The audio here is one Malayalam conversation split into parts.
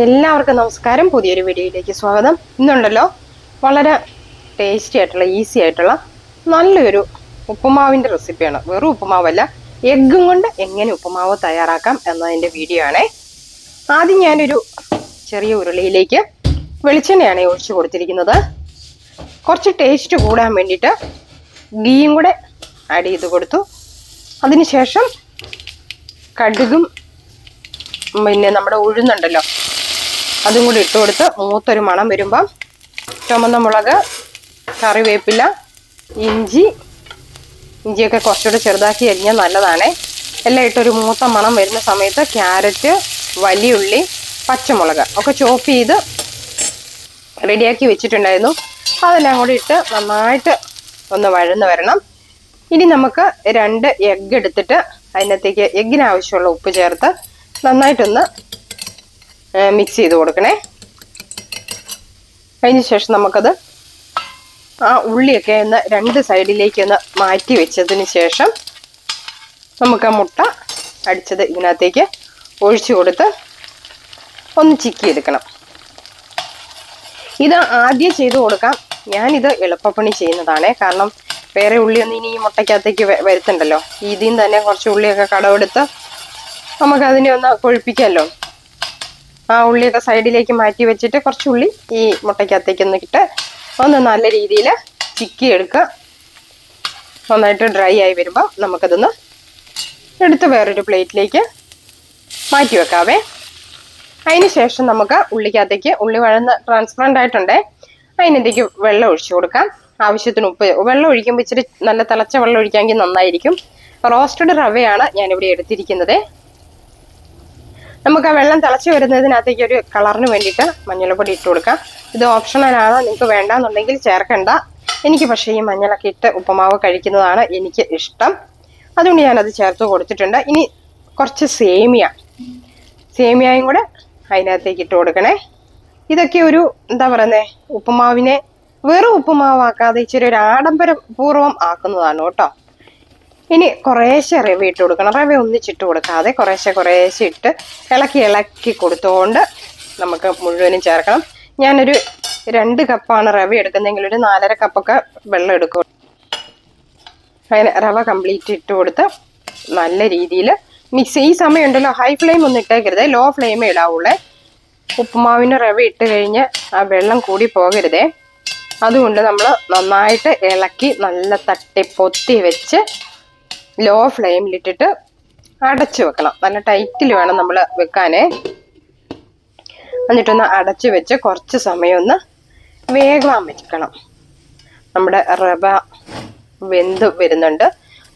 എല്ലാവർക്കും നമസ്കാരം. പുതിയൊരു വീഡിയോയിലേക്ക് സ്വാഗതം. ഇന്നുണ്ടല്ലോ വളരെ ടേസ്റ്റി ആയിട്ടുള്ള ഈസി ആയിട്ടുള്ള നല്ലൊരു ഉപ്പുമാവിന്റെ റെസിപ്പിയാണ് വെറും ഉപ്പുമാവല്ല എഗ്ഗും കൊണ്ട് എങ്ങനെ ഉപ്പുമാവ് തയ്യാറാക്കാം എന്നതിന്റെ വീഡിയോ ആണേ. ആദ്യം ഞാനൊരു ചെറിയ ഉരുളിയിലേക്ക് വെളിച്ചെണ്ണയാണ് ഒഴിച്ചു കൊടുത്തിരിക്കുന്നത്. കുറച്ച് ടേസ്റ്റ് കൂടാൻ വേണ്ടിയിട്ട് ഗീയും കൂടെ ആഡ് ചെയ്ത് കൊടുത്തു. അതിനുശേഷം കടുകും പിന്നെ നമ്മുടെ ഉഴുന്നുണ്ടല്ലോ അതും കൂടി ഇട്ട് കൊടുത്ത് മൂത്തൊരു മണം വരുമ്പം ചുമന്ന മുളക് കറിവേപ്പില ഇഞ്ചി ഇഞ്ചിയൊക്കെ കുറച്ചുകൂടെ ചെറുതാക്കി അരിഞ്ഞാൽ നല്ലതാണേ. എല്ലാം ഇട്ടൊരു മൂത്ത മണം വരുന്ന സമയത്ത് ക്യാരറ്റ് വലിയുള്ളി പച്ചമുളക് ഒക്കെ ചോപ്പ് ചെയ്ത് റെഡിയാക്കി വെച്ചിട്ടുണ്ടായിരുന്നു. അതെല്ലാം കൂടി ഇട്ട് നന്നായിട്ട് ഒന്ന് വഴന്ന് വരണം. ഇനി നമുക്ക് രണ്ട് എഗ്ഗ് എടുത്തിട്ട് അതിനകത്തേക്ക് എഗ്ഗിന് ആവശ്യമുള്ള ഉപ്പ് ചേർത്ത് നന്നായിട്ടൊന്ന് മിക്സ് ചെയ്ത് കൊടുക്കണേ. അതിന് ശേഷം നമുക്കത് ആ ഉള്ളിയൊക്കെ ഒന്ന് രണ്ട് സൈഡിലേക്ക് ഒന്ന് മാറ്റി വെച്ചതിന് ശേഷം നമുക്ക് ആ മുട്ട അടിച്ചത് ഇതിനകത്തേക്ക് ഒഴിച്ചു കൊടുത്ത് ഒന്ന് ചിക്കി എടുക്കണം ഇത് ആദ്യം ചെയ്തു കൊടുക്കാം. ഞാനിത് എളുപ്പപ്പണി ചെയ്യുന്നതാണ്. കാരണം വേറെ ഉള്ളിയൊന്നും ഇനി ഈ മുട്ടയ്ക്കകത്തേക്ക് വരുത്തണ്ടല്ലോ. ഇതിൽ തന്നെ കുറച്ച് ഉള്ളിയൊക്കെ കടമെടുത്ത് നമുക്കതിനെ ഒന്ന് കൊഴുപ്പിക്കാമല്ലോ. ആ ഉള്ളിയൊക്കെ സൈഡിലേക്ക് മാറ്റി വെച്ചിട്ട് കുറച്ച് ഉള്ളി ഈ മുട്ടയ്ക്കകത്തേക്ക് ഒന്ന് ഇട്ട് ഒന്ന് നല്ല രീതിയിൽ ചിക്കി എടുക്കുക. നന്നായിട്ട് ഡ്രൈ ആയി വരുമ്പോൾ നമുക്കതൊന്ന് എടുത്ത് വേറൊരു പ്ലേറ്റിലേക്ക് മാറ്റി വെക്കാവേ. അതിന് ശേഷം നമുക്ക് ഉള്ളിക്കകത്തേക്ക് ഉള്ളി വഴന്ന് ട്രാൻസ്പെറന്റ് ആയിട്ടുണ്ടേ അതിനകത്തേക്ക് വെള്ളം ഒഴിച്ചു കൊടുക്കാം. ആവശ്യത്തിന് ഉപ്പ് വെള്ളം ഒഴിക്കുമ്പോൾ ഇച്ചിരി നല്ല തിളച്ച വെള്ളം ഒഴിക്കാമെങ്കിൽ നന്നായിരിക്കും. റോസ്റ്റഡ് റവയാണ് ഞാനിവിടെ എടുത്തിരിക്കുന്നത്. നമുക്ക് ആ വെള്ളം തിളച്ച് വരുന്നതിനകത്തേക്ക് ഒരു കളറിന് വേണ്ടിയിട്ട് മഞ്ഞൾപ്പൊടി ഇട്ട് കൊടുക്കാം. ഇത് ഓപ്ഷണലാണ് നിങ്ങൾക്ക് വേണ്ടാന്നുണ്ടെങ്കിൽ ചേർക്കണ്ട. എനിക്ക് പക്ഷേ ഈ മഞ്ഞളൊക്കെ ഇട്ട് ഉപ്പമാവ് കഴിക്കുന്നതാണ് എനിക്ക് ഇഷ്ടം. അതുകൊണ്ട് ഞാനത് ചേർത്ത് കൊടുത്തിട്ടുണ്ട്. ഇനി കുറച്ച് സേമിയ. സേമിയയും കൂടെ അതിനകത്തേക്ക് ഇട്ട് കൊടുക്കണേ. ഇതൊക്കെ ഒരു എന്താ പറയുന്നേ ഉപ്പുമാവിനെ വെറും ഉപ്പുമാവാക്കാതെ ഇച്ചിരി ഒരു ആഡംബര പൂർവം ആക്കുന്നതാണ് കേട്ടോ. ഇനി കുറേശ്ശെ റവ ഇട്ട് കൊടുക്കണം. റവ ഒന്നിച്ചിട്ട് കൊടുക്കാതെ കുറേശ്ശെ കുറേശ്ശെ ഇട്ട് ഇളക്കി ഇളക്കി കൊടുത്തുകൊണ്ട് നമുക്ക് മുഴുവനും ചേർക്കണം. ഞാനൊരു രണ്ട് കപ്പാണ് റവ എടുക്കുന്നതെങ്കിൽ ഒരു നാലര കപ്പൊക്കെ വെള്ളം എടുക്കും. അങ്ങനെ റവ കംപ്ലീറ്റ് ഇട്ട് കൊടുത്ത് നല്ല രീതിയിൽ മിക്സ് ഈ സമയം ഉണ്ടല്ലോ ഹൈ ഫ്ലെയിം ഒന്നും ഇട്ടേക്കരുത്. ലോ ഫ്ലെയിമേ ഇടാവുള്ളേ. ഉപ്പുമാവിന് റവ ഇട്ട് കഴിഞ്ഞ് ആ വെള്ളം കൂടി പോകരുതേ. അതുകൊണ്ട് നമ്മൾ നന്നായിട്ട് ഇളക്കി നല്ല തട്ടി പൊത്തി വെച്ച് ലോ ഫ്ലെയിമിലിട്ടിട്ട് അടച്ചു വെക്കണം. നല്ല ടൈറ്റിൽ വേണം നമ്മൾ വെക്കാനേ. എന്നിട്ടൊന്ന് അടച്ചു വെച്ച് കുറച്ച് സമയം ഒന്ന് വേഗം വെക്കണം. നമ്മുടെ റവ വെന്ത് വരുന്നുണ്ട്.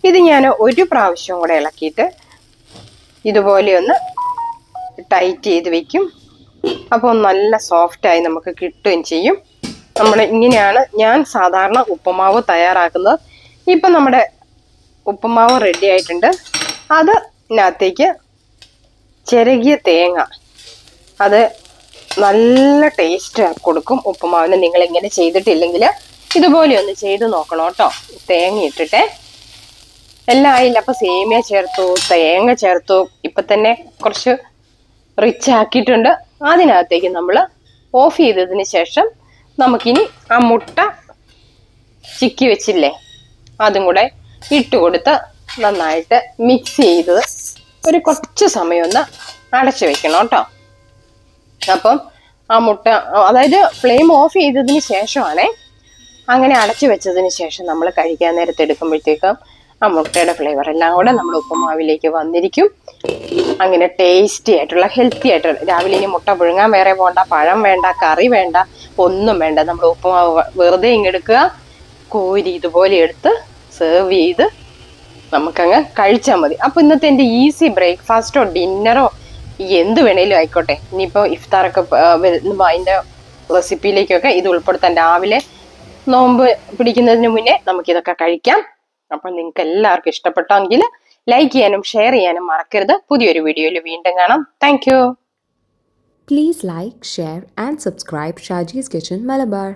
ഇത് ഞാൻ ഒരു പ്രാവശ്യം കൂടെ ഇളക്കിയിട്ട് ഇതുപോലെ ഒന്ന് ടൈറ്റ് ചെയ്ത് വെക്കും. അപ്പോൾ നല്ല സോഫ്റ്റായി നമുക്ക് കിട്ടുകയും ചെയ്യും. നമ്മൾ ഇങ്ങനെയാണ് ഞാൻ സാധാരണ ഉപ്പുമാവ് തയ്യാറാക്കുന്നത്. ഇപ്പം നമ്മുടെ ഉപ്പുമാവ് റെഡി ആയിട്ടുണ്ട്. അത് ഇതിനകത്തേക്ക് ചിരകിയ തേങ്ങ. അത് നല്ല ടേസ്റ്റ് കൊടുക്കും ഉപ്പുമാവിന്. നിങ്ങൾ ഇങ്ങനെ ചെയ്തിട്ടില്ലെങ്കിൽ ഇതുപോലെ ഒന്ന് ചെയ്ത് നോക്കണം കേട്ടോ. തേങ്ങ ഇട്ടിട്ട്. എല്ലാം ആയില്ല? അപ്പൊ സേമിയ ചേർത്തു തേങ്ങ ചേർത്തു. ഇപ്പൊ തന്നെ കുറച്ച് റിച്ച് ആക്കിയിട്ടുണ്ട്. അതിനകത്തേക്ക് നമ്മൾ ഓഫ് ചെയ്തതിന് ശേഷം നമുക്കിനി ആ മുട്ട ചിക്കി വെച്ചില്ലേ? അതും കൂടെ ഇട്ട് കൊടുത്ത് നന്നായിട്ട് മിക്സ് ചെയ്ത് ഒരു കുറച്ച് സമയം ഒന്ന് അടച്ചു വെക്കണം കേട്ടോ. അപ്പം ആ മുട്ട അതായത് ഫ്ലെയിം ഓഫ് ചെയ്തതിന് ശേഷമാണ് അങ്ങനെ അടച്ചു വെച്ചതിന് ശേഷം നമ്മൾ കഴിക്കാൻ നേരത്തെ എടുക്കുമ്പോഴത്തേക്കും ആ മുട്ടയുടെ ഫ്ലേവർ എല്ലാം കൂടെ നമ്മൾ ഉപ്പുമാവിലേക്ക് വന്നിരിക്കും. അങ്ങനെ ടേസ്റ്റി ആയിട്ടുള്ള ഹെൽത്തി ആയിട്ടുള്ള രാവിലെ ഇനി മുട്ട പുഴുങ്ങാൻ വേറെ പോകണ്ട പഴം വേണ്ട കറി വേണ്ട ഒന്നും വേണ്ട. നമ്മൾ ഉപ്പുമാവ് വെറുതെ ഇങ്ങെടുക്കുക കോരി ഇതുപോലെ എടുത്ത് സെർവ് ചെയ്ത് നമുക്കങ്ങ് കഴിച്ചാൽ മതി. അപ്പോൾ ഇന്നത്തെ എന്റെ ഈസി ബ്രേക്ക്ഫാസ്റ്റോ ഡിന്നറോ എന്ത് വേണേലും ആയിക്കോട്ടെ. ഇനിയിപ്പോൾ ഇഫ്താറൊക്കെ അതിന്റെ റെസിപ്പിയിലേക്കൊക്കെ ഇത് ഉൾപ്പെടുത്താൻ രാവിലെ നോമ്പ് പിടിക്കുന്നതിന് മുന്നേ നമുക്കിതൊക്കെ കഴിക്കാം. അപ്പം നിങ്ങൾക്ക് എല്ലാവർക്കും ഇഷ്ടപ്പെട്ടെങ്കിൽ ലൈക്ക് ചെയ്യാനും ഷെയർ ചെയ്യാനും മറക്കരുത്. പുതിയൊരു വീഡിയോയിൽ വീണ്ടും കാണാം. Thank you please like share and subscribe Shaji's kitchen Malabar.